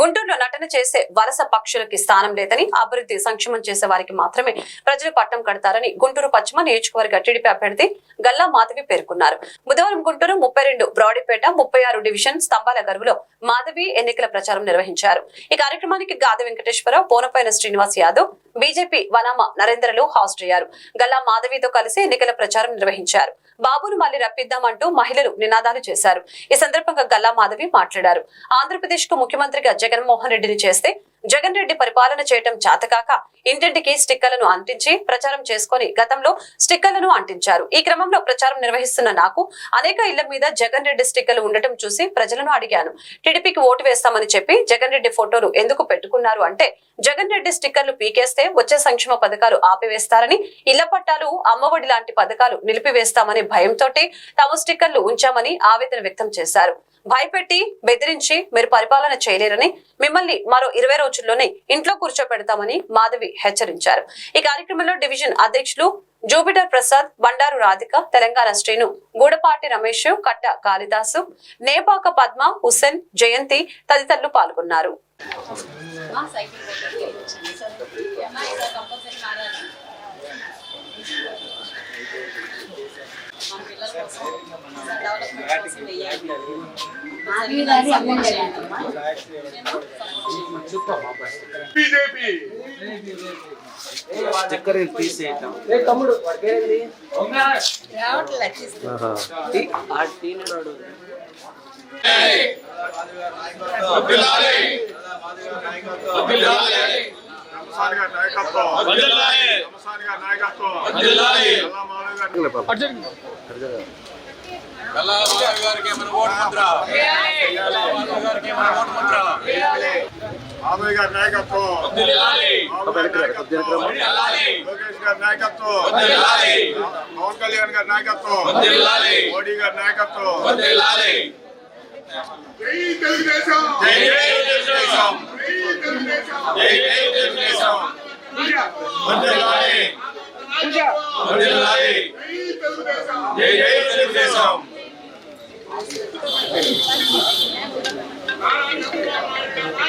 గుంటూరులో నటన చేసే వలస పక్షులకి స్థానం లేదని అభివృద్ధి సంక్షేమం చేసే వారికి మాత్రమే ప్రజలు పట్టం కడతారని గుంటూరు పశ్చిమ నియోజకవర్గ టీడీపీ అభ్యర్థి గల్లా మాధవి పేర్కొన్నారు. బుధవారం గుంటూరు ముప్పై రెండు బ్రాడీపేట ముప్పై ఆరు డివిజన్ స్తంభాల గరువులో మాధవి ఎన్నికల ప్రచారం నిర్వహించారు. ఈ కార్యక్రమానికి గాది వెంకటేశ్వరరావు పోనపైన శ్రీనివాస్ యాదవ్ బీజేపీ వనామ నరేంద్రలు హాజరయ్యారు. గల్లా మాధవితో కలిసి ఎన్నికల ప్రచారం నిర్వహించారు. బాబును మళ్ళీ రప్పిద్దామంటూ మహిళలు నినాదాలు చేశారు. ఈ సందర్భంగా గల్లా మాధవి మాట్లాడారు. ఆంధ్రప్రదేశ్కు ముఖ్యమంత్రిగా జగన్మోహన్ రెడ్డిని చేస్తే జగన్ రెడ్డి పరిపాలన చేయటం చేతకాక ఇంటింటికి స్టిక్కర్లను అంటించి ప్రచారం చేసుకొని గతంలో స్టిక్కర్లను అంటించారు. ఈ క్రమంలో ప్రచారం నిర్వహిస్తున్న నాకు అనేక ఇళ్ళ మీద జగన్ రెడ్డి స్టిక్కర్లు ఉండటం చూసి ప్రజలను అడిగాను. టీడీపీకి ఓటు వేస్తామని చెప్పి జగన్ రెడ్డి ఫోటోలు ఎందుకు పెట్టుకున్నారు అంటే జగన్ రెడ్డి స్టిక్కర్లు పీకేస్తే వచ్చే సంక్షేమ పథకాలు ఆపివేస్తారని ఇళ్ళ పట్టాలు అమ్మఒడి లాంటి పథకాలు నిలిపివేస్తామనే భయంతో తాము స్టిక్కర్లు ఉంచామని ఆవేదన వ్యక్తం చేశారు. భయపెట్టి బెదిరించి మీరు పరిపాలన చేయలేరని మిమ్మల్ని మరో ఇరవై రోజుల్లోనే ఇంట్లో కూర్చోపెడతామని మాధవి హెచ్చరించారు. ఈ కార్యక్రమంలో డివిజన్ అధ్యక్షులు జూపిటర్ ప్రసాద్ బండారు రాధిక తెలంగాణ శ్రీను గూడపాటి రమేష్ కట్ట కాళిదాసు నేపాక పద్మ హుస్సేన్ జయంతి తదితరులు పాల్గొన్నారు. మన పిల్లల కోసం డెవలప్మెంట్ కోసం వెయ్యాలి బీజేపీ స్టిక్కర్ తీసేయటం ఆ టీ నడు రామసాని గారి నాయకత్వం రామసాని గారి నాయకత్వం అల్లా మాధవ్ గారి మాధవ్ గారి నాయకత్వం బాబు గారి నాయకత్వం లోకేష్ గారి నాయకత్వం పవన్ కళ్యాణ్ గారి నాయకత్వం మోడీ గారి నాయకత్వం జై తెలుగుదేశం జై తెలుగుదేశం జై తెలుగుదేశం జై తెలుగుదేశం వందనాలి వందనాలి జై తెలుగుదేశం జై జై తెలుగుదేశం